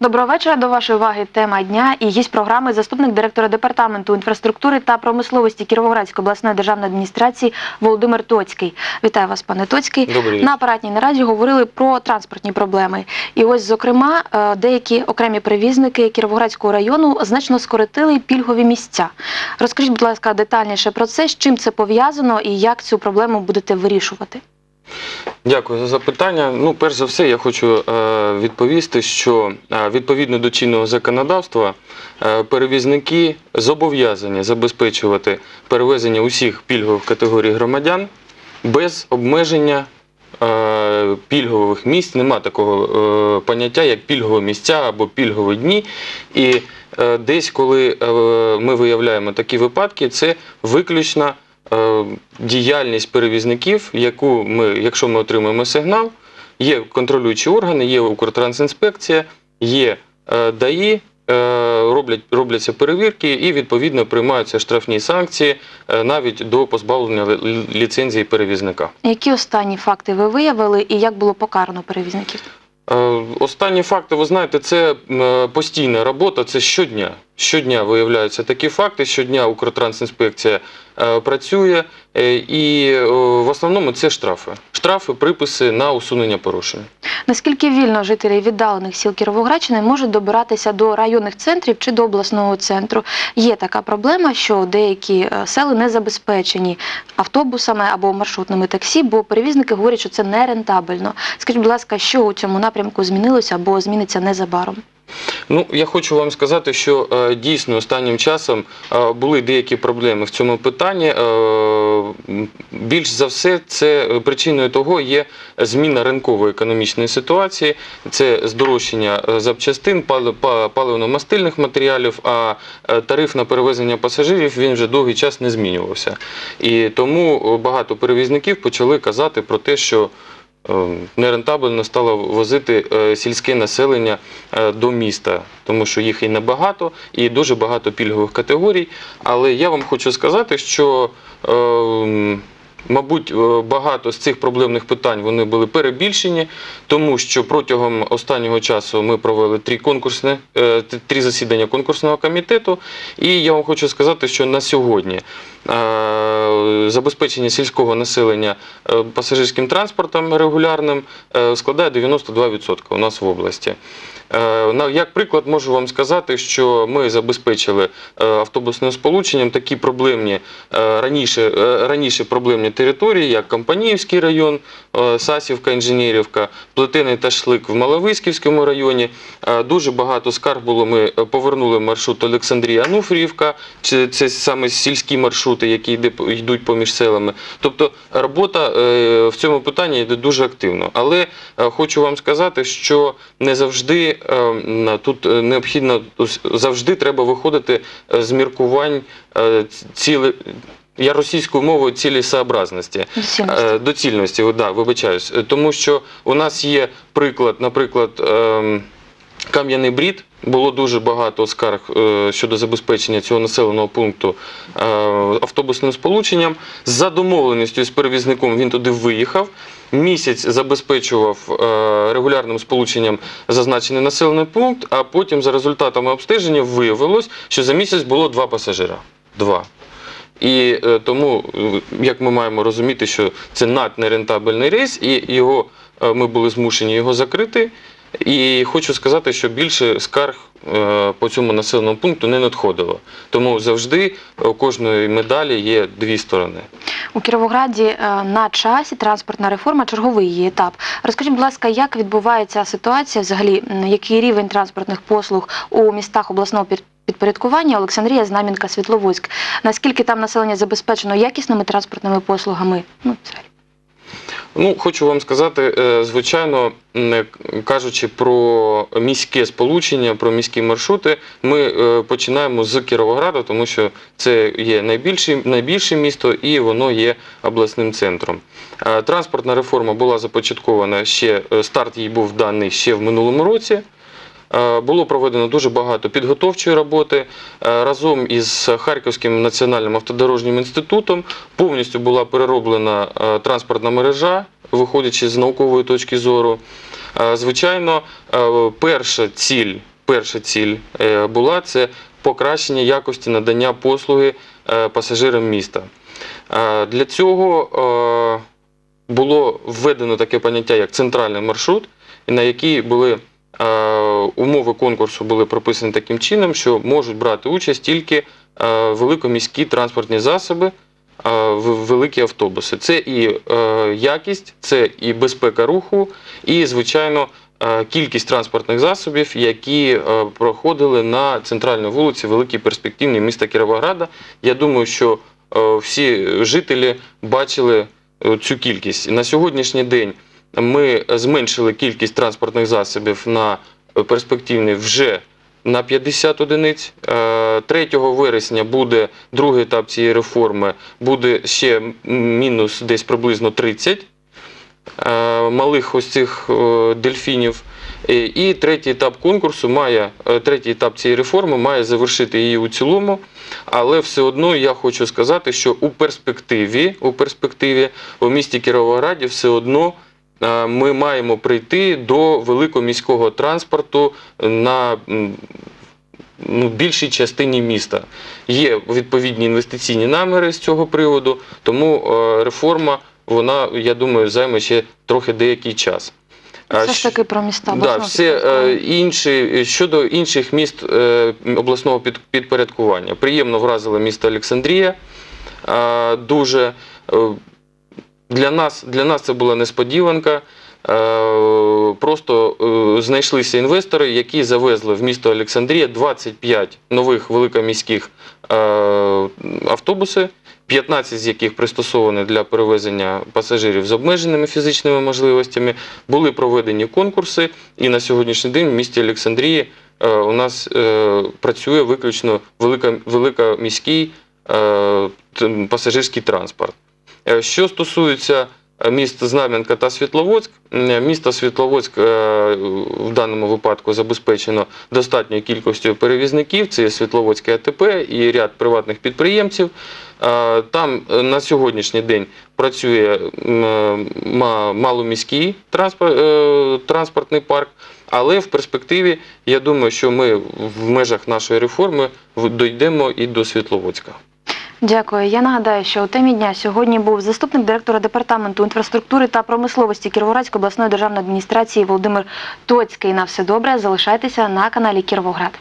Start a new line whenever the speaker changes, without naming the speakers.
Доброго вечора. До вашої уваги тема дня і гість програми заступник директора департаменту інфраструктури та промисловості Кіровоградської обласної державної адміністрації Володимир Тоцький. Вітаю вас, пане Тоцький.
Добрий.
На апаратній нараді говорили про транспортні проблеми. І ось, зокрема, е, деякі окремі перевізники Кіровоградського району значно скоротили пільгові місця. Розкажіть, будь ласка, детальніше про це, з чим це пов'язано і як цю проблему будете вирішувати.
Дякую за запитання. Ну, перш за все, я хочу е, відповісти, що е, відповідно до чинного законодавства е, перевізники зобов'язані забезпечувати перевезення усіх пільгових категорій громадян без обмеження пільгових місць. Нема такого поняття, як пільгові місця або пільгові дні. І десь, коли ми виявляємо такі випадки, це виключно діяльність перевізників, яку ми, якщо ми отримаємо сигнал, є контролюючі органи, є Укртрансінспекція, є е, ДАІ, е, роблять, робляться перевірки і відповідно приймаються штрафні санкції е, навіть до позбавлення ліцензії перевізника.
Які останні факти ви виявили і як було покарано перевізників?
Е, Останні факти, ви знаєте, це е, постійна робота, це щодня. Щодня виявляються такі факти, щодня Укртрансінспекція е, працює, е, і е, в основному це штрафи. Штрафи, приписи на усунення порушень.
Наскільки вільно жителі віддалених сіл Кіровоградщини можуть добиратися до районних центрів чи до обласного центру? Є така проблема, що деякі е, сели не забезпечені автобусами або маршрутними таксі, бо перевізники говорять, що це не рентабельно. Скажіть, будь ласка, що у цьому напрямку змінилося або зміниться незабаром?
Ну, я хочу вам сказати, що е, дійсно останнім часом е, були деякі проблеми в цьому питанні. Е, більш за все, це причиною того є зміна ринкової економічної ситуації, це здорожчання запчастин, паливно-мастильних матеріалів, а тариф на перевезення пасажирів він вже довгий час не змінювався. І тому багато перевізників почали казати про те, що нерентабельно стало возити е, сільське населення е, до міста, тому що їх і небагато, і дуже багато пільгових категорій. Але я вам хочу сказати, що е, м, Мабуть, е, багато з цих проблемних питань вони були перебільшені, тому що протягом останнього часу ми провели три конкурсні, е, три засідання конкурсного комітету. І я вам хочу сказати, що на сьогодні е, забезпечення сільського населення пасажирським транспортом регулярним складає 92% у нас в області. Як приклад можу вам сказати, що ми забезпечили автобусним сполученням такі проблемні раніше, раніше проблемні території, як Компаніївський район, е, Сасівка, Інженерівка, Плетений та Шлик в Маловиськівському районі. Е, Дуже багато скарг було. Ми е, повернули маршрут Олександрія Ануфріївка, це саме сільські маршрути, які йдуть поміж селами. Тобто робота в цьому питанні йде дуже активно. Але хочу вам сказати, що не завжди тут необхідно завжди треба виходити з міркувань ціле. Я російською мовою цілісообразності.
Доцільності.
Е, доцільності, да, вибачаюсь. Е, Тому що у нас є приклад, наприклад, ем, Кам'яний брід. Було дуже багато скарг е, щодо забезпечення цього населеного пункту автобусним сполученням. За домовленістю з перевізником він туди виїхав. Місяць забезпечував регулярним сполученням зазначений населений пункт, а потім за результатами обстеження виявилось, що за місяць було два пасажира. Два. І е, тому, е, як ми маємо розуміти, що це наднерентабельний рейс, і його е, ми були змушені його закрити. І хочу сказати, що більше скарг по цьому населеному пункту не надходило. Тому завжди у кожної медалі є дві сторони.
У Кіровограді на часі транспортна реформа, черговий її етап. Розкажіть, будь ласка, як відбувається ситуація, взагалі, який рівень транспортних послуг у містах обласного під- підпорядкування Олександрія, Знам'янка, Світловодськ? Наскільки там населення забезпечено якісними транспортними послугами? Ну, взагалі.
Ну, хочу вам сказати, е, звичайно, кажучи про міське сполучення, про міські маршрути, ми е, починаємо з Кіровограда, тому що це є найбільше, найбільше місто і воно є обласним центром. Е, Транспортна реформа була започаткована ще е, старт її був даний ще в минулому році. Е, Було проведено дуже багато підготовчої роботи Е, разом із Харківським національним автодорожнім інститутом. Повністю була перероблена е, транспортна мережа, виходячи з наукової точки зору. Звичайно, перша ціль перша ціль була це покращення якості надання послуги пасажирам міста. Для цього було введено таке поняття як центральний маршрут, на який були умови конкурсу були прописані таким чином, що можуть брати участь тільки е, великоміські транспортні засоби, е, великі автобуси. Це і е, якість, це і безпека руху, і, звичайно, кількість транспортних засобів, які проходили на центральній вулиці Великій перспективній міста Кіровограда. Я думаю, що всі жителі бачили цю кількість. На сьогоднішній день ми зменшили кількість транспортних засобів на перспективний вже на 50 одиниць. Е, 3 вересня буде другий етап цієї реформи, буде ще мінус десь приблизно 30 е, малих ось цих е, дельфінів. Е, І третій етап конкурсу має, е, третій етап цієї реформи має завершити її у цілому. Але все одно я хочу сказати, що у перспективі, у перспективі у місті Кіровограді все одно е, ми маємо прийти до великоміського транспорту на ну, більшій частині міста. Є відповідні інвестиційні наміри з цього приводу, тому е, реформа, вона, я думаю, займе ще трохи деякий час.
Все ж таки про міста.
Да, все е, інші щодо інших міст е, обласного підпорядкування. Приємно вразило місто Олександрія. Е, дуже е, для нас, для нас це була несподіванка. Е, Просто е, знайшлися інвестори, які завезли в місто Олександрія 25 нових великоміських е, автобуси, 15 з яких пристосовані для перевезення пасажирів з обмеженими фізичними можливостями. Були проведені конкурси, і на сьогоднішній день в місті Олександрії у нас працює виключно великоміський пасажирський транспорт. Е, Що стосується е, міст Знам'янка та Світловодськ, м, місто Світловодськ е, в даному випадку забезпечено достатньою кількістю перевізників. Це Світловодське АТП і ряд приватних підприємців. Е, Там е, на сьогоднішній день працює е, ма- маломіський е, транспортний парк. Але в перспективі я думаю, що ми в межах нашої реформи дійдемо і до Світловодська.
Дякую. Я нагадаю, що у темі дня сьогодні був заступник директора департаменту інфраструктури та промисловості Кіровоградської обласної державної адміністрації Володимир Тоцький. На все добре. Залишайтеся на каналі Кіровоград.